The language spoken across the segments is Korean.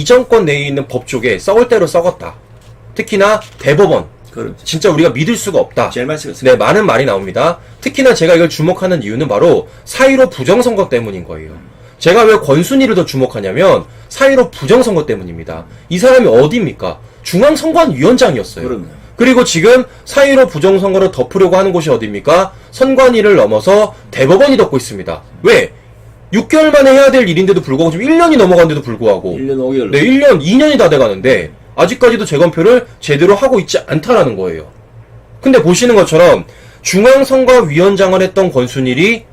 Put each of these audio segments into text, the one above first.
이 정권 내에 있는 법 쪽에 썩을 대로 썩었다. 특히나 대법원. 그럼 진짜 우리가 믿을 수가 없다. 제일 많이. 네, 많은 말이 나옵니다. 특히나 제가 이걸 주목하는 이유는 바로 4.15 부정선거 때문인 거예요. 제가 왜 권순이를 더 주목하냐면 4.15 부정선거 때문입니다. 이 사람이 어디입니까? 중앙선관위원장이었어요. 그럼요. 그리고 지금 4.15 부정선거를 덮으려고 하는 곳이 어디입니까? 선관위를 넘어서 대법원이 덮고 있습니다. 왜? 6개월 만에 해야 될 일인데도 불구하고 지금 1년이 넘어간데도 불구하고 1년 5개월. 네, 1년, 2년이 다 돼가는데 아직까지도 재검표를 제대로 하고 있지 않다라는 거예요. 근데 보시는 것처럼 중앙선거위원장을 했던 권순일이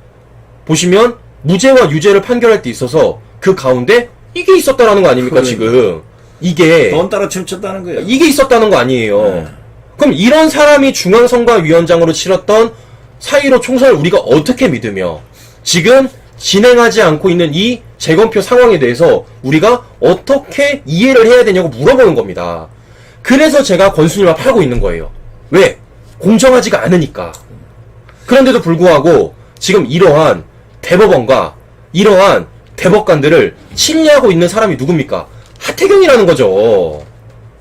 보시면 무죄와 유죄를 판결할 때 있어서 그 가운데 이게 있었다라는 거 아닙니까 그러니까. 지금 이게 돈 따라 춤췄다는 거예요. 이게 있었다는 거 아니에요. 네. 그럼 이런 사람이 중앙선거위원장으로 치렀던 4.15 총선을 우리가 어떻게 믿으며 지금 진행하지 않고 있는 이 재검표 상황에 대해서 우리가 어떻게 이해를 해야 되냐고 물어보는 겁니다. 그래서 제가 권순일만 팔고 있는 거예요. 왜? 공정하지가 않으니까. 그런데도 불구하고 지금 이러한 대법원과 이러한 대법관들을 신뢰하고 있는 사람이 누굽니까? 하태경이라는 거죠.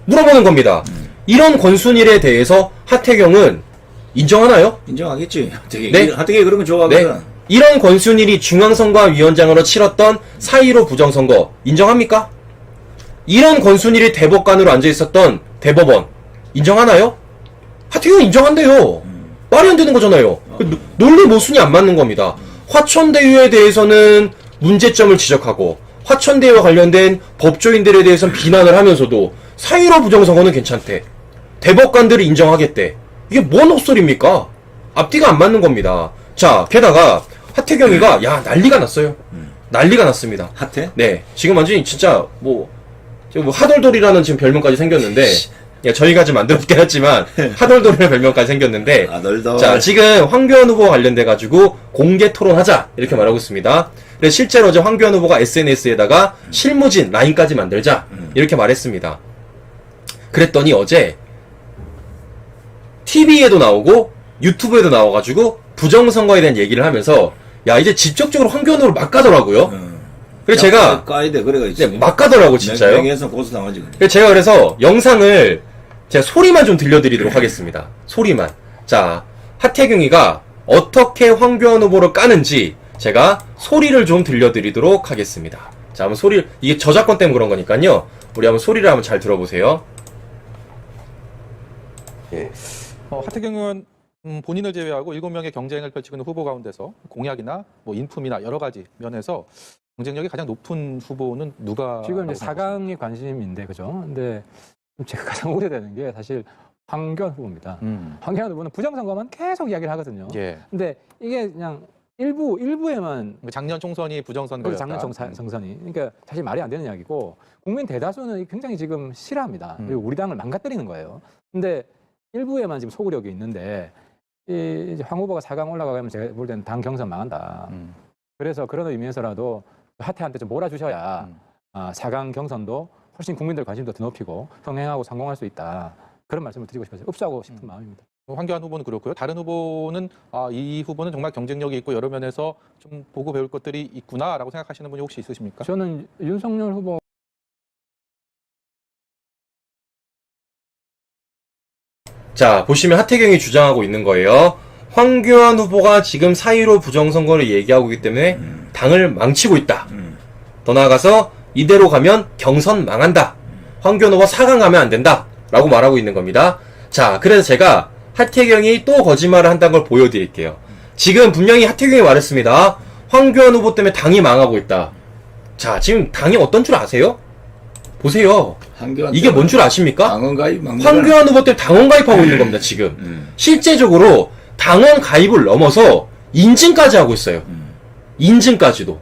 물어보는 겁니다. 이런 권순일에 대해서 하태경은 인정하나요? 인정하겠지. 하태경. 네. 하태경 그런 거 네. 좋아하거든. 이런 권순일이 중앙선거위원장으로 치렀던 4.15 부정선거 인정합니까? 이런 권순일이 대법관으로 앉아있었던 대법원 인정하나요? 하태경 인정한대요. 말이 안 되는 거잖아요. 그 노- 논리 모순이 안 맞는 겁니다. 화천대유에 대해서는 문제점을 지적하고 화천대유와 관련된 법조인들에 대해서는 비난을 하면서도 4.15 부정선거는 괜찮대. 대법관들이 인정하겠대. 이게 뭔 헛소리입니까? 앞뒤가 안 맞는 겁니다. 자, 게다가 하태경이가 야 난리가 났어요. 난리가 났습니다. 핫해? 네, 지금 완전히 진짜 뭐, 지금 뭐 하돌돌이라는 지금 별명까지 생겼는데, 예, 저희가 좀 만들었긴 했지만 하돌돌이라는 별명까지 생겼는데, 아. 자, 지금 황교안 후보와 관련돼 가지고 공개 토론하자 이렇게 말하고 있습니다. 그래서 실제로 어제 황교안 후보가 SNS에다가 실무진 라인까지 만들자 이렇게 말했습니다. 그랬더니 어제 TV에도 나오고 유튜브에도 나와가지고 부정선거에 대한 얘기를 하면서 야 이제 직접적으로 황교안 후보를 막 가더라고요. 응. 그래서 제가 까야 돼. 그래가 있어. 네, 막 가더라고 진짜요. 명예훼손 고소 당하지. 그래서 제가 그래서 영상을 제가 소리만 좀 들려드리도록 하겠습니다. 소리만. 자, 하태경이가 어떻게 황교안 후보를 까는지 제가 소리를 좀 들려드리도록 하겠습니다. 자, 한번 소리, 이게 저작권 때문에 그런 거니까요. 우리 한번 소리를 한번 잘 들어보세요. 어, 하태경 의원 음, 본인을 제외하고 7명의 경쟁을 펼치고 있는 후보 가운데서 공약이나 뭐 인품이나 여러 가지 면에서 경쟁력이 가장 높은 후보는 누가 지금 이제 라고 4강이 관심인데 그죠? 근데 제가 가장 우려되는 게 사실 황교안 후보입니다. 음. 황교안 후보는 부정선거만 계속 이야기를 하거든요. 예. 근데 이게 그냥 일부 일부에만 작년 총선이 그 부정선거였다. 작년 정사, 정선이 그러니까 사실 말이 안 되는 이야기고 국민 대다수는 굉장히 지금 싫어합니다. 음. 그리고 우리 당을 망가뜨리는 거예요. 근데 일부에만 지금 소구력이 있는데 이 황 후보가 4강 올라가면 제가 볼 때는 당 경선 망한다. 음. 그래서 그런 의미에서라도 하태한테 좀 몰아주셔야 음. 아, 4강 경선도 훨씬 국민들 관심도 더 높이고 흥행하고 성공할 수 있다. 그런 말씀을 드리고 싶어서 읍사하고 싶은 음. 마음입니다. 황교안 후보는 그렇고요. 다른 후보는 아, 이 후보는 정말 경쟁력이 있고 여러 면에서 좀 보고 배울 것들이 있구나라고 생각하시는 분이 혹시 있으십니까? 저는 윤석열 후보 자, 보시면 하태경이 주장하고 있는 거예요. 황교안 후보가 지금 4.15 부정선거를 얘기하고 있기 때문에 당을 망치고 있다. 음. 더 나아가서 이대로 가면 경선 망한다. 황교안 후보 4강 가면 안 된다. 라고 말하고 있는 겁니다. 자, 그래서 제가 하태경이 또 거짓말을 한다는 걸 보여드릴게요. 지금 분명히 하태경이 말했습니다. 황교안 후보 때문에 당이 망하고 있다. 자, 지금 당이 어떤 줄 아세요? 보세요. 이게 뭔 줄 아십니까? 당원 가입 막. 황교안 후보 때문에 당원 가입하고 있는 겁니다, 지금. 음. 실제적으로 당원 가입을 넘어서 인증까지 하고 있어요. 음. 인증까지도.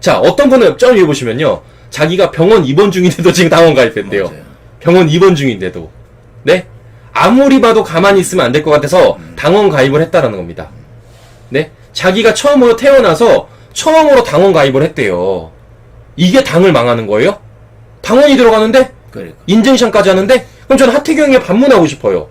자, 어떤 분은 점 위에 보시면요. 자기가 병원 입원 중인데도 지금 당원 가입했대요. 맞아요. 병원 입원 중인데도. 네? 아무리 봐도 가만히 있으면 안 될 것 같아서 당원 가입을 했다라는 겁니다. 네? 자기가 처음으로 태어나서 처음으로 당원 가입을 했대요. 이게 당을 망하는 거예요? 당원이 들어가는데 그러니까. 인증샷까지 하는데 그럼 저는 하태경에 반문하고 싶어요.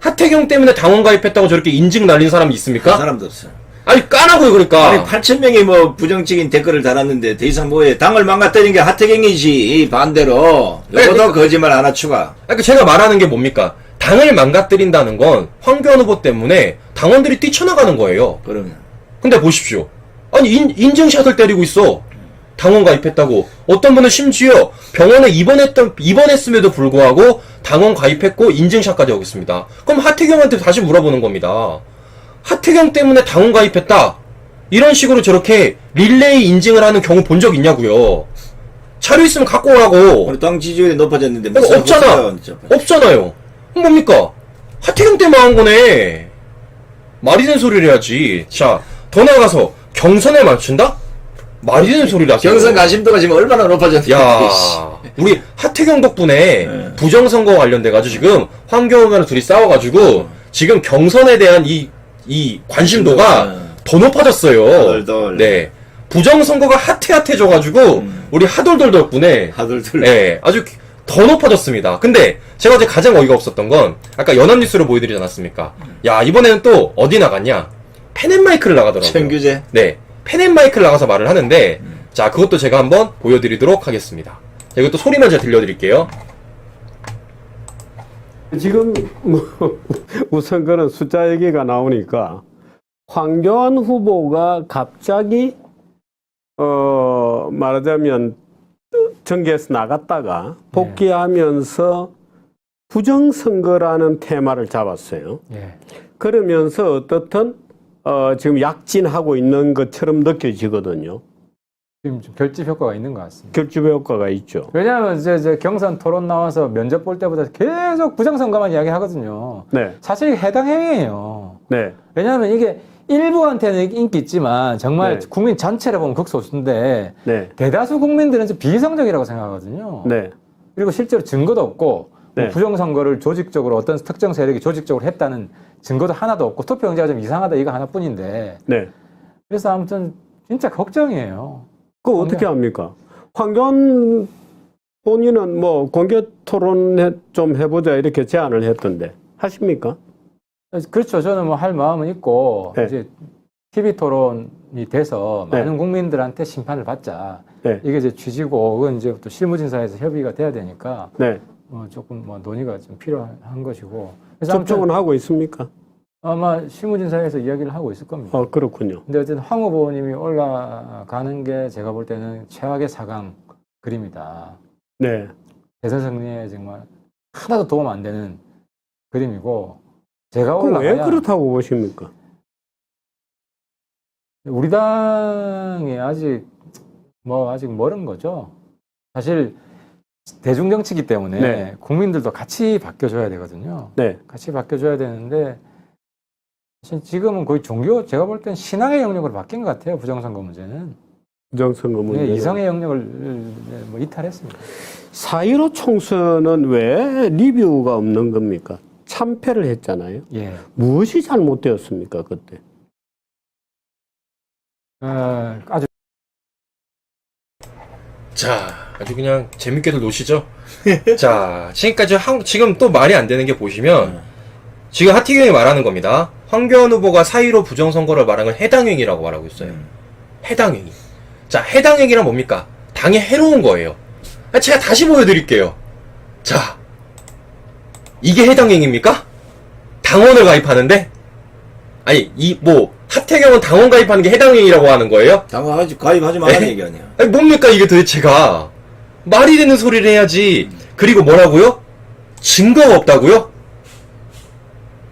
하태경 때문에 당원 가입했다고 저렇게 인증 날린 사람이 한 있습니까? 사람도 없어. 아니 까라고요 그러니까. 아니 8천 명이 뭐 부정적인 댓글을 달았는데 더 이상 뭐해 당을 망가뜨린 게 하태경이지 이 반대로 네, 요거도 그러니까- 거짓말 하나 추가 그러니까 제가 말하는 게 뭡니까? 당을 망가뜨린다는 건 황교안 후보 때문에 당원들이 뛰쳐나가는 거예요. 그러면 근데 보십시오. 아니 인, 인증샷을 때리고 있어. 당원 가입했다고. 어떤 분은 심지어 병원에 입원했던 입원했음에도 불구하고 당원 가입했고 인증샷까지 하고 있습니다. 그럼 하태경한테 다시 물어보는 겁니다. 하태경 때문에 당원 가입했다. 이런 식으로 저렇게 릴레이 인증을 하는 경우 본 적 있냐고요. 자료 있으면 갖고 오라고. 우리 당 지지율이 높아졌는데 어, 무슨 없잖아. 없잖아요. 그럼 뭡니까? 하태경 때문에 한 거네. 말이 되는 소리를 해야지. 자, 더 나아가서 경선에 맞춘다? 말이 되는 소리를 하세요. 경선 가심도가 지금 얼마나 높아졌는데 야, 씨. 우리 하태경 덕분에 네. 부정선거 관련돼가지고 지금 황교안이랑 둘이 싸워가지고 지금 경선에 대한 이, 이 관심도가 네. 더 높아졌어요. 하돌돌. 네. 부정선거가 핫해핫해져가지고 음. 우리 하돌돌 덕분에 하들들 네, 아주 더 높아졌습니다. 근데 제가 어제 가장 어이가 없었던 건 아까 연합뉴스로 보여드리지 않았습니까? 야 이번에는 또 어디 나갔냐? 펜앤마이크를 나가더라고요. 청규제 네, 펜앤마이크를 나가서 말을 하는데 자 그것도 제가 한번 보여드리도록 하겠습니다. 자, 이것도 소리만 제가 들려드릴게요. 지금 뭐 우선 그런 숫자 얘기가 나오니까 황교안 후보가 갑자기 어 말하자면 정계에서 나갔다가 복귀하면서 부정선거라는 테마를 잡았어요. 예. 그러면서 어떻든 어 지금 약진하고 있는 것처럼 느껴지거든요. 지금 좀 결집 효과가 있는 것 같습니다. 결집의 효과가 있죠. 왜냐하면 이제, 이제 경선 토론 나와서 면접 볼 때보다 계속 부정선거만 이야기하거든요. 네, 사실 해당 행위예요. 네, 왜냐하면 이게 일부한테는 인기 있지만 정말 네. 국민 전체를 보면 극소수인데 네, 대다수 국민들은 좀 비이성적이라고 생각하거든요. 네, 그리고 실제로 증거도 없고 뭐 네. 부정선거를 조직적으로 어떤 특정 세력이 조직적으로 했다는 증거도 하나도 없고 투표 용지가 좀 이상하다 이거 하나뿐인데 네. 그래서 아무튼 진짜 걱정이에요. 그거 어떻게 합니까? 황교안 본인은 뭐 공개 토론 좀 해보자 이렇게 제안을 했던데 하십니까? 그렇죠. 저는 뭐 할 마음은 있고 네. 이제 TV 토론이 돼서 네. 많은 국민들한테 심판을 받자. 네. 이게 이제 취지고 그건 이제 또 실무진사에서 협의가 돼야 되니까 네. 어, 조금 뭐 논의가 좀 필요한 것이고. 접촉은 하고 있습니까? 아마 실무진사에서 이야기를 하고 있을 겁니다. 어 그렇군요. 근데 어쨌든 황 후보님이 올라가는 게 제가 볼 때는 최악의 사강 그림이다. 네. 대선 승리에 정말 하나도 도움 안 되는 그림이고 제가 그럼 왜 올라가야 그렇다고 보십니까? 우리 당이 아직 뭐 아직 멀은 거죠. 사실 대중 정치기 때문에 네. 국민들도 같이 바뀌어줘야 되거든요. 네. 같이 바뀌어줘야 되는데 지금은 거의 종교 제가 볼 땐 신앙의 영역으로 바뀐 것 같아요. 부정선거 문제는 부정선거 문제. 네, 이성의 영역을 뭐 이탈했습니다. 4.15 총선은 왜 리뷰가 없는 겁니까? 참패를 했잖아요. 예. 무엇이 잘못되었습니까 그때? 어, 아주 자, 아주 그냥 재밌게들 노시죠? 자, 지금까지 한, 지금 또 말이 안 되는 게 보시면, 지금 하태경이 말하는 겁니다. 황교안 후보가 사이로 부정선거를 말한 걸 해당행위라고 말하고 있어요. 해당행위. 자, 해당행위란 뭡니까? 당에 해로운 거예요. 아, 제가 다시 보여드릴게요. 자, 이게 해당행위입니까? 당원을 가입하는데? 아니, 이, 뭐, 하태경은 당원 가입하는 게 해당행위라고 하는 거예요? 당황하지 가입하지 말라는 에? 얘기 아니야 아니, 뭡니까 이게 도대체가 말이 되는 소리를 해야지 그리고 뭐라고요? 증거가 없다고요?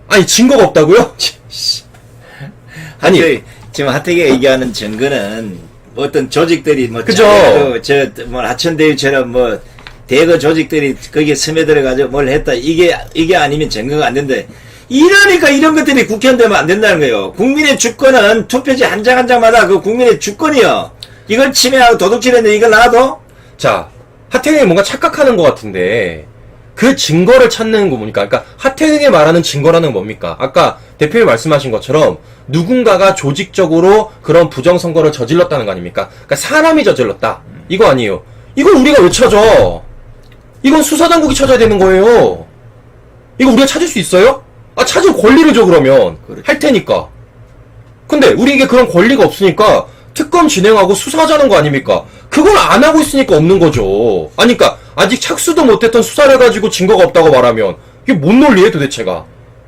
아니 증거가 없다고요? 씨. 아니 지금 하태경 얘기하는 증거는 어떤 조직들이 뭐 그죠. 저뭐 하천대유처럼 뭐 대거 조직들이 거기에 스며들어 가지고 뭘 했다 이게 이게 아니면 증거가 안 된다. 이러니까 이런 것들이 국회의원되면 안 된다는 거예요. 국민의 주권은 투표지 한 장 한 장마다 그 국민의 주권이요. 이걸 침해하고 도둑질했는데 이걸 놔도 자 하태경이 뭔가 착각하는 것 같은데 그 증거를 찾는 거 보니까 그러니까 하태경이 말하는 증거라는 건 뭡니까? 아까 대표님 말씀하신 것처럼 누군가가 조직적으로 그런 부정 선거를 저질렀다는 거 아닙니까? 그러니까 사람이 저질렀다 이거 아니에요. 이걸 우리가 왜 찾아? 이건 수사당국이 찾아야 되는 거예요. 이거 우리가 찾을 수 있어요? 아 찾을 권리를 줘 그러면 그렇죠. 할 테니까. 근데 우리에게 그런 권리가 없으니까 특검 진행하고 수사하자는 거 아닙니까? 그걸 안 하고 있으니까 없는 거죠. 아니, 그니까, 아직 착수도 못했던 수사를 가지고 증거가 없다고 말하면, 이게 뭔 논리예요, 도대체가?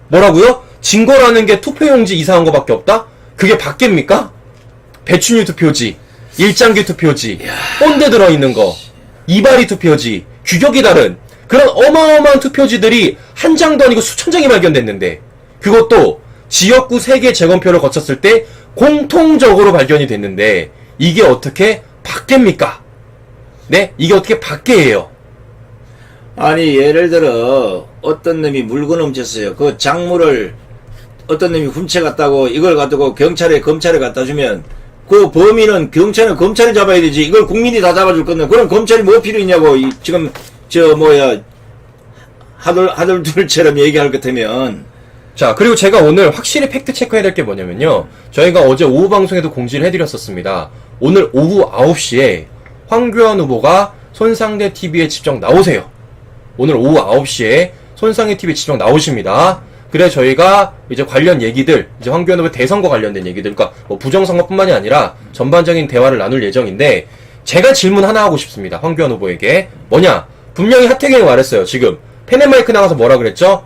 뭐라고요? 증거라는 게 투표용지 이상한 거밖에 없다? 그게 밖입니까? 배춘유 투표지, 일장기 투표지, 본드 들어있는 거, 이발이 투표지, 규격이 다른 그런 어마어마한 투표지들이 한 장도 아니고 수천 장이 발견됐는데 그것도 지역구 3개 재검표를 거쳤을 때 공통적으로 발견이 됐는데 이게 어떻게 밖입니까? 네? 이게 어떻게 밖에예요? 아니 예를 들어 어떤 놈이 물건 훔쳤어요. 그 작물을 어떤 놈이 훔쳐갔다고 이걸 갖다고 경찰에 검찰에 갖다 주면 그 범인은 경찰은 검찰이 잡아야 되지 이걸 국민이 다 잡아줄 건데 그럼 검찰이 뭐 필요 있냐고 이, 지금 저 뭐야 하들 하들둘처럼 얘기할 것 같으면 자, 그리고 제가 오늘 확실히 팩트 체크해야 될 게 뭐냐면요. 저희가 어제 오후 방송에도 공지를 해드렸었습니다. 오늘 오후 9시에 황교안 후보가 손상대 TV에 직접 나오세요. 오늘 오후 9시에 손상대 TV에 직접 나오십니다. 그래 저희가 이제 관련 얘기들, 이제 황교안 후보 대선과 관련된 얘기들, 그러니까 뭐 부정선거뿐만이 아니라 전반적인 대화를 나눌 예정인데 제가 질문 하나 하고 싶습니다. 황교안 후보에게 뭐냐? 분명히 하태경이 말했어요. 지금 펜앤마이크 나가서 뭐라 그랬죠?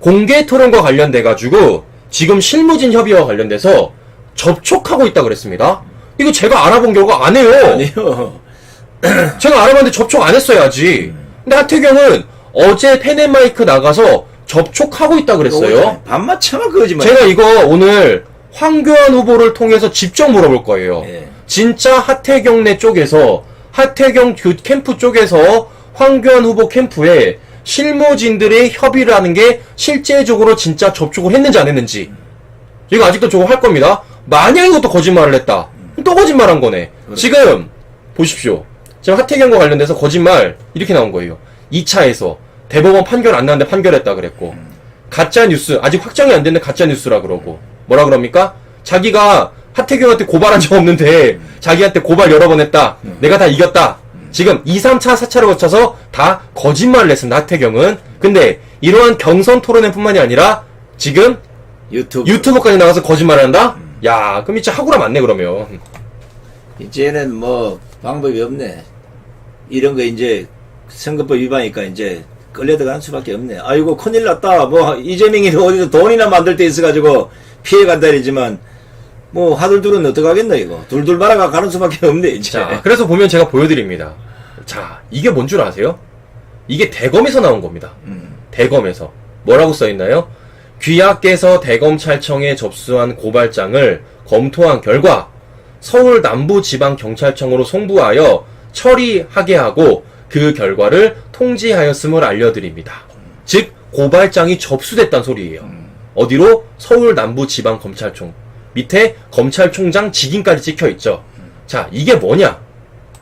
공개 토론과 관련돼 가지고 지금 실무진 협의와 관련돼서 접촉하고 있다 그랬습니다. 이거 제가 알아본 결과 안 해요. 아니요. 제가 알아봤는데 접촉 안 했어야지. 근데 하태경은 어제 펜앤마이크 나가서 접촉하고 있다 그랬어요. 반마차마 거짓말. 제가 이거 오늘 황교안 후보를 통해서 직접 물어볼 거예요. 예. 진짜 하태경네 쪽에서 하태경 교- 캠프 쪽에서 황교안 후보 캠프에 실무진들의 협의를 하는 게 실제적으로 진짜 접촉을 했는지 안 했는지 이거 아직도 저거 할 겁니다. 만약 이것도 거짓말을 했다. 또 거짓말한 거네. 지금 보십시오. 지금 하태경과 관련돼서 거짓말 이렇게 나온 거예요. 2차에서 대법원 판결 안 나는데 판결했다 그랬고 가짜 뉴스 아직 확정이 안 됐는데 가짜 뉴스라 그러고 뭐라 그럽니까? 자기가 하태경한테 고발한 적 없는데 자기한테 고발 여러 번 했다. 내가 다 이겼다. 지금 2, 3차, 4차를 거쳐서 다 거짓말을 했습니다. 하태경은. 근데 이러한 경선 토론회뿐만이 아니라 지금 유튜브. 유튜브까지 나가서 거짓말을 한다? 야, 그럼 진짜 하구라 맞네 그러면. 이제는 뭐 방법이 없네. 이런 거 이제 선거법 위반이니까 이제 끌려 들어가는 수밖에 없네. 아이고 큰일 났다. 뭐 이재명이 어디서 돈이나 만들 때 있어가지고 피해 간다리지만 뭐 하들둘은 어떡하겠나 이거. 둘둘 말아가 가는 수밖에 없네 이제. 자, 그래서 보면 제가 보여드립니다. 자, 이게 뭔 줄 아세요? 이게 대검에서 나온 겁니다. 대검에서. 뭐라고 써 있나요? 귀하께서 대검찰청에 접수한 고발장을 검토한 결과 서울 남부지방경찰청으로 송부하여 처리하게 하고 그 결과를 통지하였음을 알려드립니다. 즉, 고발장이 접수됐단 소리예요. 어디로? 서울 남부지방검찰청. 밑에 검찰총장 직인까지 찍혀 있죠. 자, 이게 뭐냐?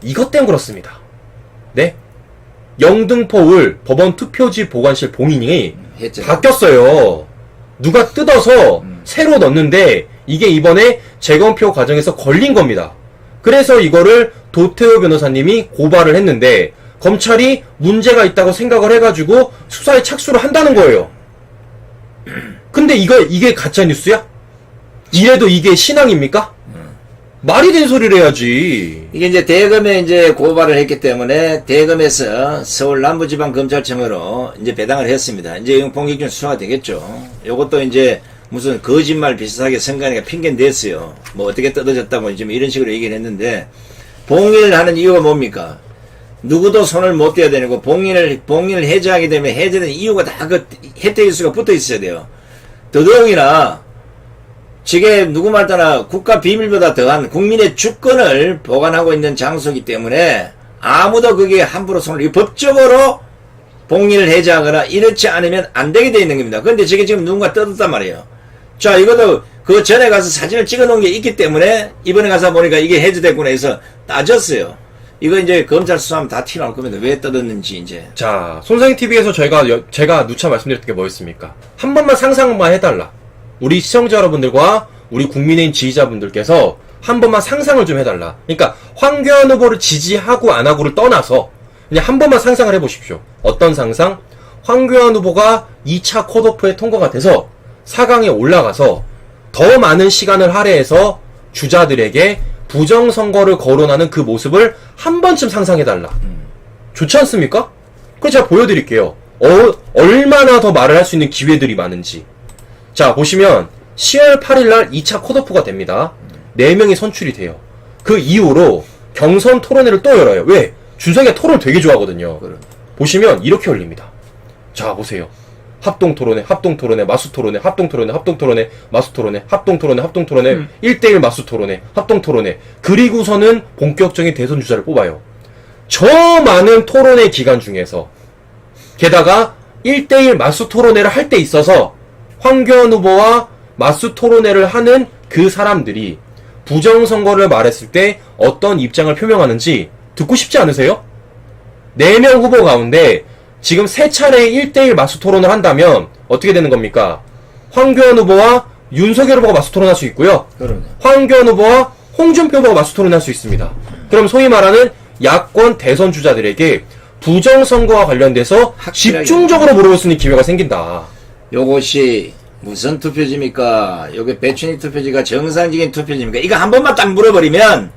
이것 때문에 그렇습니다. 네? 영등포울 법원 투표지 보관실 봉인이 했죠. 바뀌었어요. 누가 뜯어서 새로 넣는데 이게 이번에 재검표 과정에서 걸린 겁니다. 그래서 이거를 도태호 변호사님이 고발을 했는데 검찰이 문제가 있다고 생각을 해가지고 수사에 착수를 한다는 거예요. 근데 이거 이게 가짜 뉴스야? 이래도 이게 신앙입니까? 말이 되는 소리를 해야지. 이게 이제 대검에 이제 고발을 했기 때문에 대검에서 서울 남부지방검찰청으로 이제 배당을 했습니다. 이제 본격적인 수사가 되겠죠. 요것도 이제 무슨 거짓말 비슷하게 선관위가 핑계 냈어요. 뭐 어떻게 뜯어졌다고 지금 이런 식으로 얘기를 했는데 봉인을 하는 이유가 뭡니까? 누구도 손을 못 대야 되고 봉인을 봉인을 해제하게 되면 해제된 이유가 다 그 혜택 일수가 붙어 있어야 돼요. 더더욱이나 지금 누구 말 따나 국가 비밀보다 더한 국민의 주권을 보관하고 있는 장소이기 때문에 아무도 거기에 함부로 손을 이 법적으로 봉인을 해제하거나 이렇지 않으면 안 되게 돼 있는 겁니다. 그런데 저게 지금 누군가 뜯었단 말이에요. 자, 이것도 그 전에 가서 사진을 찍어 놓은 게 있기 때문에 이번에 가서 보니까 이게 해제됐구나 해서 따졌어요. 이거 이제 검찰 수사하면 다 튀어나올 겁니다. 왜 뜯었는지 이제. 자, 손상희 TV에서 저희가 여- 제가 누차 말씀드렸던 게 뭐였습니까? 한 번만 상상만 해달라. 우리 시청자 여러분들과 우리 국민의힘 지지자분들께서 한 번만 상상을 좀 해달라. 그러니까 황교안 후보를 지지하고 안 하고를 떠나서 그냥 한 번만 상상을 해보십시오. 어떤 상상? 황교안 후보가 2차 컷오프에 통과가 돼서 4강에 올라가서 더 많은 시간을 할애해서 주자들에게 부정선거를 거론하는 그 모습을 한 번쯤 상상해달라. 좋지 않습니까? 그럼 제가 보여드릴게요. 어, 얼마나 더 말을 할 수 있는 기회들이 많은지. 자, 보시면 10월 8일 날 2차 컷오프가 됩니다. 4명이 선출이 돼요. 그 이후로 경선 토론회를 또 열어요. 왜? 준석이가 토론 되게 좋아하거든요. 보시면 이렇게 열립니다. 자, 보세요. 합동 토론회, 합동 토론회, 마수 토론회, 합동 토론회, 합동 토론회, 마수 토론회, 합동 토론회, 합동 토론회, 1대1 마수 토론회, 합동 토론회. 그리고서는 본격적인 대선 주자를 뽑아요. 저 많은 토론회 기간 중에서 게다가 1대1 마수 토론회를 할 때 있어서 황교안 후보와 마수 토론회를 하는 그 사람들이 부정선거를 말했을 때 어떤 입장을 표명하는지 듣고 싶지 않으세요? 4명 후보 가운데 지금 세 차례 1대1 마수 토론을 한다면 어떻게 되는 겁니까? 황교안 후보와 윤석열 후보가 마수 토론할 수 있고요. 그럼요. 황교안 후보와 홍준표 후보가 마수 토론할 수 있습니다. 그럼 소위 말하는 야권 대선 주자들에게 부정선거와 관련돼서. 집중적으로 물어볼 수 있는 기회가 생긴다. 요것이 무슨 투표지입니까? 요게 배춘희 투표지가 정상적인 투표지입니까? 이거 한 번만 딱 물어버리면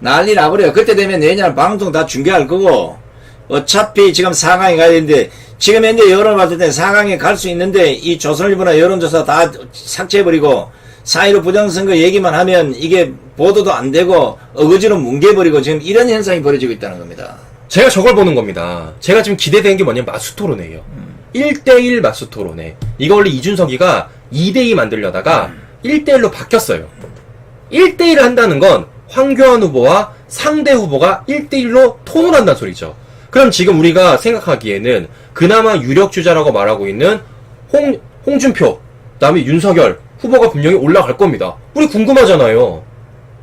난리 나버려요. 그때 되면 내년 방송 다 중계할 거고 어차피 지금 4강에 가야 되는데 지금 현재 여론 봤을 때 4강에 갈 수 있는데 이 조선일보나 여론조사 다 삭제해버리고 4.15 부정선거 얘기만 하면 이게 보도도 안 되고 어거지로 뭉개버리고 지금 이런 현상이 벌어지고 있다는 겁니다. 제가 저걸 보는 겁니다. 제가 지금 기대되는 게 뭐냐면 마수 토론회예요. 1대1 마수 토론회. 이거 원래 이준석이가 2대2 만들려다가 1대1로 바뀌었어요. 1대1을 한다는 건 황교안 후보와 상대 후보가 1대1로 토론을 한다는 소리죠. 그럼 지금 우리가 생각하기에는 그나마 유력 주자라고 말하고 있는 홍, 홍준표, 그 다음에 윤석열 후보가 분명히 올라갈 겁니다. 우리 궁금하잖아요.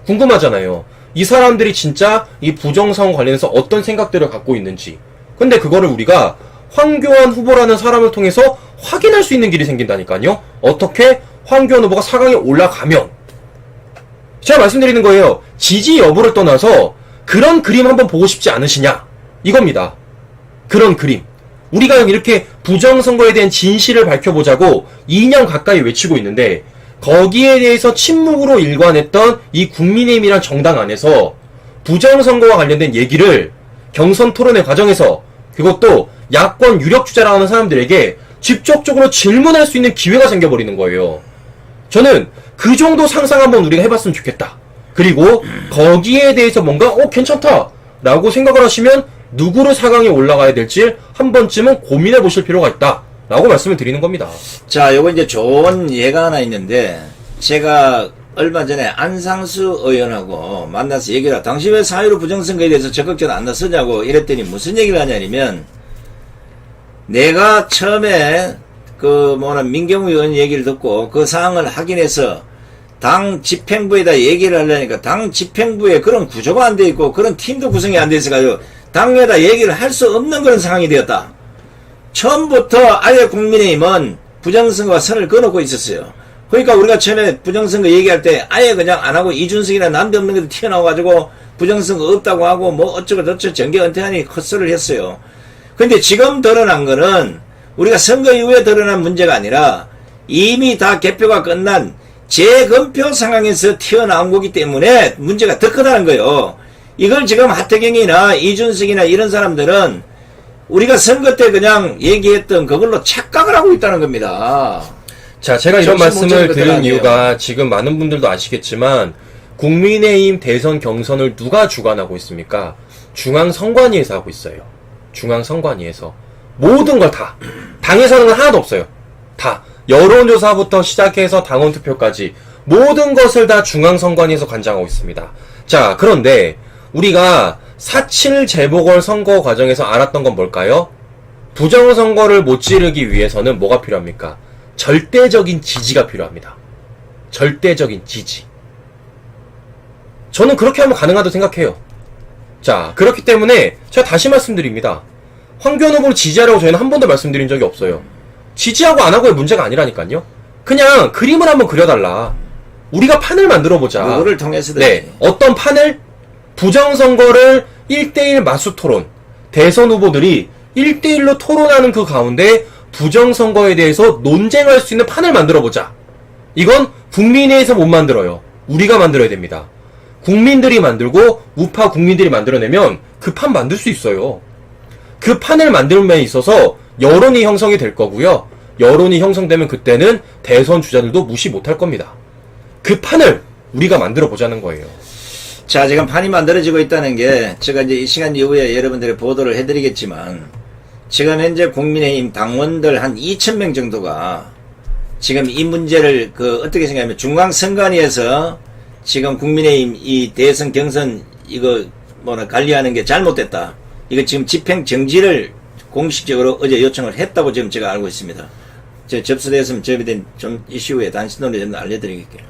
궁금하잖아요. 이 사람들이 진짜 이 부정선 관련해서 어떤 생각들을 갖고 있는지. 근데 그거를 우리가 황교안 후보라는 사람을 통해서 확인할 수 있는 길이 생긴다니까요. 어떻게 황교안 후보가 4강에 올라가면. 제가 말씀드리는 거예요. 지지 여부를 떠나서 그런 그림 한번 보고 싶지 않으시냐? 이겁니다. 그런 그림. 우리가 이렇게 부정선거에 대한 진실을 밝혀보자고 2년 가까이 외치고 있는데 거기에 대해서 침묵으로 일관했던 이 국민의힘이란 정당 안에서 부정선거와 관련된 얘기를 경선 토론회 과정에서 그것도 야권 유력 주자라는 사람들에게 직접적으로 질문할 수 있는 기회가 생겨버리는 거예요. 저는 그 정도 상상 한번 우리가 해봤으면 좋겠다. 그리고 거기에 대해서 뭔가 어 괜찮다 라고 생각을 하시면 누구를 4강에 올라가야 될지 한 번쯤은 고민해 보실 필요가 있다 라고 말씀을 드리는 겁니다. 자, 요거 이제 좋은 예가 하나 있는데, 제가 얼마 전에 안상수 의원하고 만나서 얘기를, 하- 당신 왜4.15 부정선거에 대해서 적극적으로 안 나서냐고 이랬더니 무슨 얘기를 하냐면, 내가 처음에 그 뭐나 민경우 의원 얘기를 듣고 그 사항을 확인해서 당 집행부에다 얘기를 하려니까 당 집행부에 그런 구조가 안 돼 있고 그런 팀도 구성이 안 돼 있어가지고 당에다 얘기를 할 수 없는 그런 상황이 되었다. 처음부터 아예 국민의힘은 부정선거와 선을 그어놓고 있었어요. 그러니까 우리가 처음에 부정선거 얘기할 때 아예 그냥 안 하고 이준석이나 남대없는 것도 튀어나와가지고 부정선거 없다고 하고 뭐 어쩌고 저쩌고 정계 은퇴하니 헛소리를 했어요. 근데 지금 드러난 거는 우리가 선거 이후에 드러난 문제가 아니라 이미 다 개표가 끝난 재검표 상황에서 튀어나온 거기 때문에 문제가 더 크다는 거예요. 이걸 지금 하태경이나 이준석이나 이런 사람들은 우리가 선거 때 그냥 얘기했던 그걸로 착각을 하고 있다는 겁니다. 자, 제가 이런 말씀을 드린. 이유가 지금 많은 분들도 아시겠지만 국민의힘 대선 경선을 누가 주관하고 있습니까? 중앙선관위에서 하고 있어요. 중앙선관위에서 모든 걸 다 당에서 하는 건 하나도 없어요. 다 여론조사부터 시작해서 당원 투표까지 모든 것을 다 중앙선관위에서 관장하고 있습니다. 자, 그런데 우리가 4.7 재보궐선거 과정에서 알았던 건 뭘까요? 부정선거를 못 지르기 위해서는 뭐가 필요합니까? 절대적인 지지가 필요합니다. 절대적인 지지. 저는 그렇게 하면 가능하다고 생각해요. 자, 그렇기 때문에 제가 다시 말씀드립니다. 황교안 후보를 지지하라고 저희는 한 번도 말씀드린 적이 없어요. 지지하고 안 하고의 문제가 아니라니까요. 그냥 그림을 한번 그려달라. 우리가 판을 만들어 보자. 누구를 통해서든 네. 어떤 판을 부정선거를 1대1 마수 토론, 대선 후보들이 1대1로 토론하는 그 가운데 부정선거에 대해서 논쟁할 수 있는 판을 만들어 보자. 이건 국민회에서 못 만들어요. 우리가 만들어야 됩니다. 국민들이 만들고 우파 국민들이 만들어내면 그 판 만들 수 있어요. 그 판을 만들면 있어서 여론이 형성이 될 거고요. 여론이 형성되면 그때는 대선 주자들도 무시 못할 겁니다. 그 판을 우리가 만들어 보자는 거예요. 자, 지금 판이 만들어지고 있다는 게 제가 이제 이 시간 이후에 여러분들이 보도를 해드리겠지만 지금 현재 국민의힘 당원들 한 2천 명 정도가 지금 이 문제를 그 어떻게 생각하면 중앙선관위에서 지금 국민의힘 이 대선 경선 이거 뭐나 관리하는 게 잘못됐다. 이거 지금 집행 정지를 공식적으로 어제 요청을 했다고 지금 제가 알고 있습니다. 제 접수됐으면 저에 대한 좀 이슈에 단신으로 좀 알려드리겠게요.